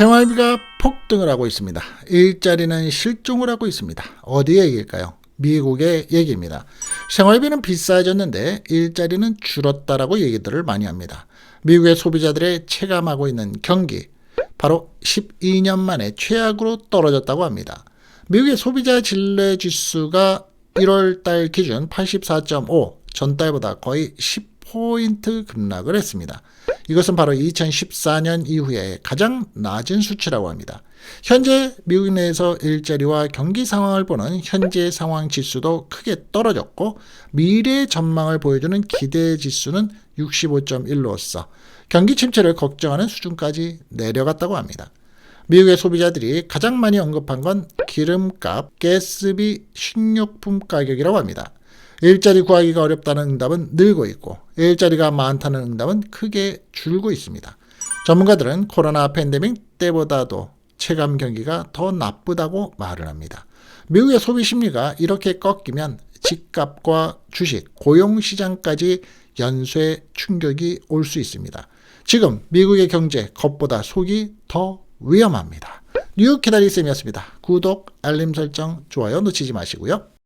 생활비가 폭등을 하고 있습니다. 일자리는 실종을 하고 있습니다. 어디의 얘기일까요? 미국의 얘기입니다. 생활비는 비싸졌는데 일자리는 줄었다라고 얘기들을 많이 합니다. 미국의 소비자들의 체감하고 있는 경기, 바로 12년 만에 최악으로 떨어졌다고 합니다. 미국의 소비자 신뢰 지수가 1월 달 기준 84.5, 전달보다 거의 10 포인트 급락을 했습니다. 이것은 바로 2014년 이후에 가장 낮은 수치라고 합니다. 현재 미국 내에서 일자리와 경기 상황을 보는 현재 상황 지수도 크게 떨어졌고 미래 전망을 보여주는 기대 지수는 65.1로서 경기 침체를 걱정하는 수준까지 내려갔다고 합니다. 미국의 소비자들이 가장 많이 언급한 건 기름값, 가스비, 식료품 가격이라고 합니다. 일자리 구하기가 어렵다는 응답은 늘고 있고 일자리가 많다는 응답은 크게 줄고 있습니다. 전문가들은 코로나 팬데믹 때보다도 체감 경기가 더 나쁘다고 말을 합니다. 미국의 소비 심리가 이렇게 꺾이면 집값과 주식, 고용 시장까지 연쇄 충격이 올 수 있습니다. 지금 미국의 경제 겉보다 속이 더 위험합니다. 뉴욕 기다리 쌤이었습니다. 구독, 알림 설정, 좋아요 놓치지 마시고요.